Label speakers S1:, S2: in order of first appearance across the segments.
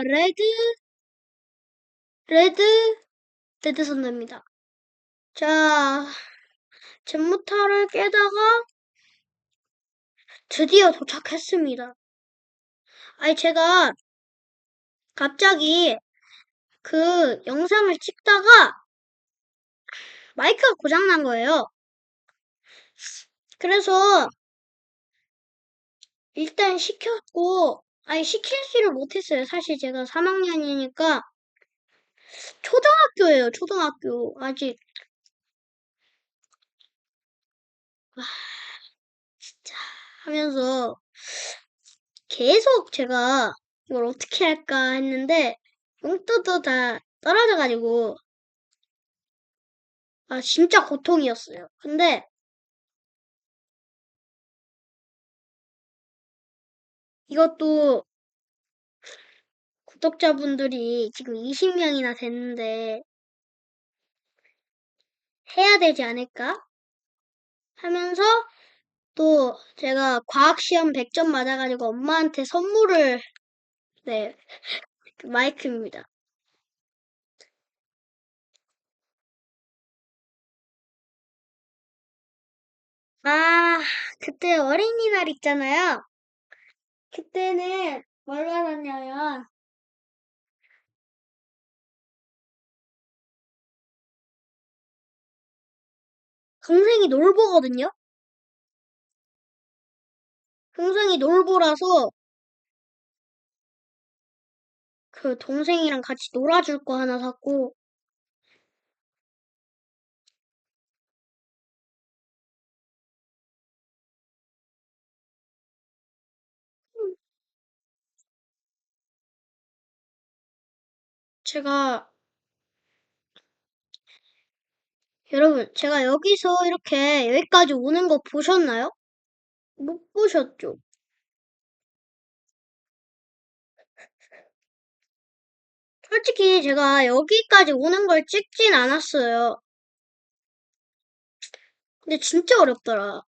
S1: 레드, 레드, 레드 선답니다. 자, 젠무타를 깨다가 드디어 도착했습니다. 아니, 제가 갑자기 그 영상을 찍다가 마이크가 고장난 거예요. 그래서 일단 시켰고, 아니, 시키지를 못했어요. 사실 제가 3학년이니까 초등학교예요, 초등학교. 아직. 아, 진짜 하면서 계속 제가 이걸 어떻게 할까 했는데 용돈도 다 떨어져가지고 아 진짜 고통이었어요. 근데 이것도 구독자분들이 지금 20명이나 됐는데 해야 되지 않을까 하면서 또 제가 과학시험 100점 맞아가지고 엄마한테 선물을 네그 마이크입니다. 아, 그때 어린이날 있잖아요. 그때는 뭘 받았냐면, 동생이 놀보거든요? 동생이 놀보라서, 그 동생이랑 같이 놀아줄 거 하나 샀고, 제가, 여러분, 제가 여기서 이렇게 여기까지 오는 거 보셨나요? 못 보셨죠? 솔직히 제가 여기까지 오는 걸 찍진 않았어요. 근데 진짜 어렵더라.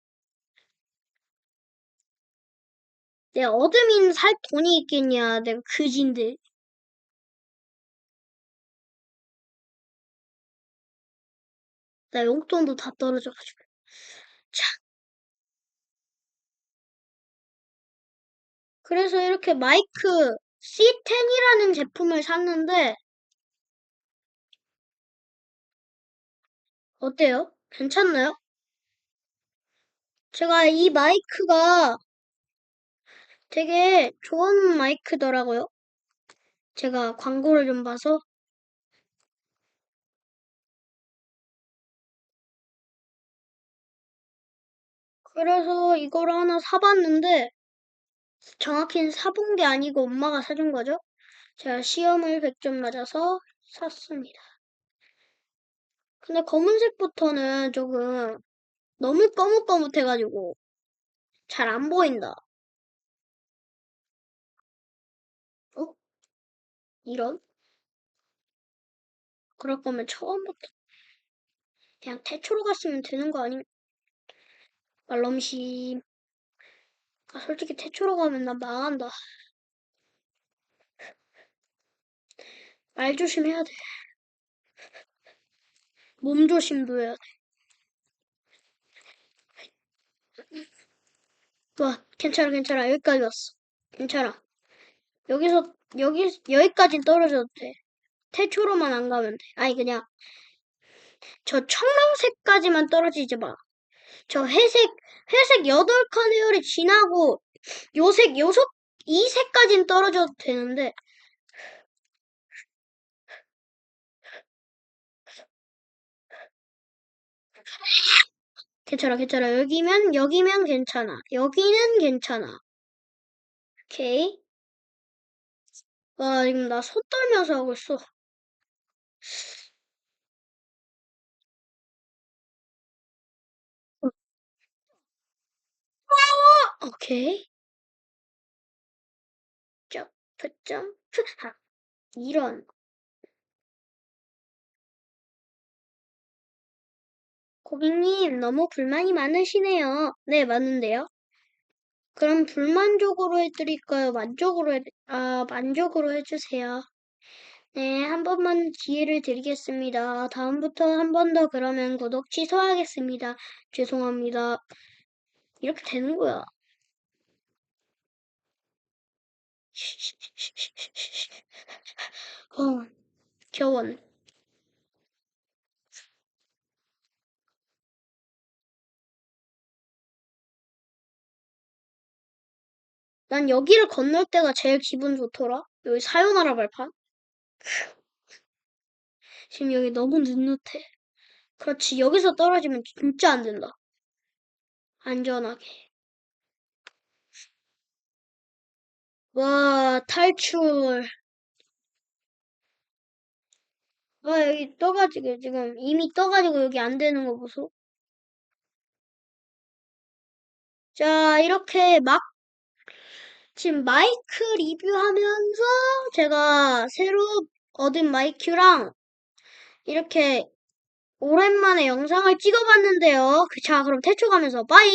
S1: 내가 어드민 살 돈이 있겠냐, 내가 그진데. 나 용돈도 다 떨어져가지고. 자. 그래서 이렇게 마이크 C10이라는 제품을 샀는데, 어때요? 괜찮나요? 제가 이 마이크가 되게 좋은 마이크더라고요. 제가 광고를 좀 봐서. 그래서 이걸 하나 사봤는데, 정확히는 사본 게 아니고 엄마가 사준 거죠. 제가 시험을 100점 맞아서 샀습니다. 근데 검은색부터는 조금 너무 거뭇거뭇해가지고 잘 안 보인다. 어? 이런? 그럴 거면 처음부터 그냥 태초로 갔으면 되는 거 아니? 말넘심. 아, 솔직히 태초로 가면 나 망한다. 말 조심해야 돼. 몸 조심도 해야 돼. 와, 괜찮아, 괜찮아. 여기까지 왔어. 괜찮아. 여기서, 여기, 여기까진 떨어져도 돼. 태초로만 안 가면 돼. 아니, 그냥, 저 청록색까지만 떨어지지 마. 저 회색, 회색 8칸 헤어리 지나고, 요색, 요석, 이 색까진 떨어져도 되는데, 괜찮아, 괜찮아. 여기면, 여기면 괜찮아. 여기는 괜찮아. 오케이. 와, 지금 나손 떨면서 하고 있어. 오케이. 점프, 점프, 하. 이런. 고객님, 너무 불만이 많으시네요. 네, 많은데요. 그럼 불만족으로 해드릴까요? 만족으로 해, 아, 만족으로 해주세요. 네, 한 번만 기회를 드리겠습니다. 다음부터 한 번 더 그러면 구독 취소하겠습니다. 죄송합니다. 이렇게 되는 거야. 어, 겨원. 난 여기를 건널 때가 제일 기분 좋더라. 여기 사요나라 발판. 지금 여기 너무 눅눅해. 그렇지, 여기서 떨어지면 진짜 안 된다. 안전하게. 와, 탈출. 아, 여기 떠가지고, 지금 이미 떠가지고 여기 안 되는 거 보소. 자, 이렇게 막, 지금 마이크 리뷰하면서 제가 새로 얻은 마이크랑 이렇게 오랜만에 영상을 찍어봤는데요. 자, 그럼 태초 가면서 빠이!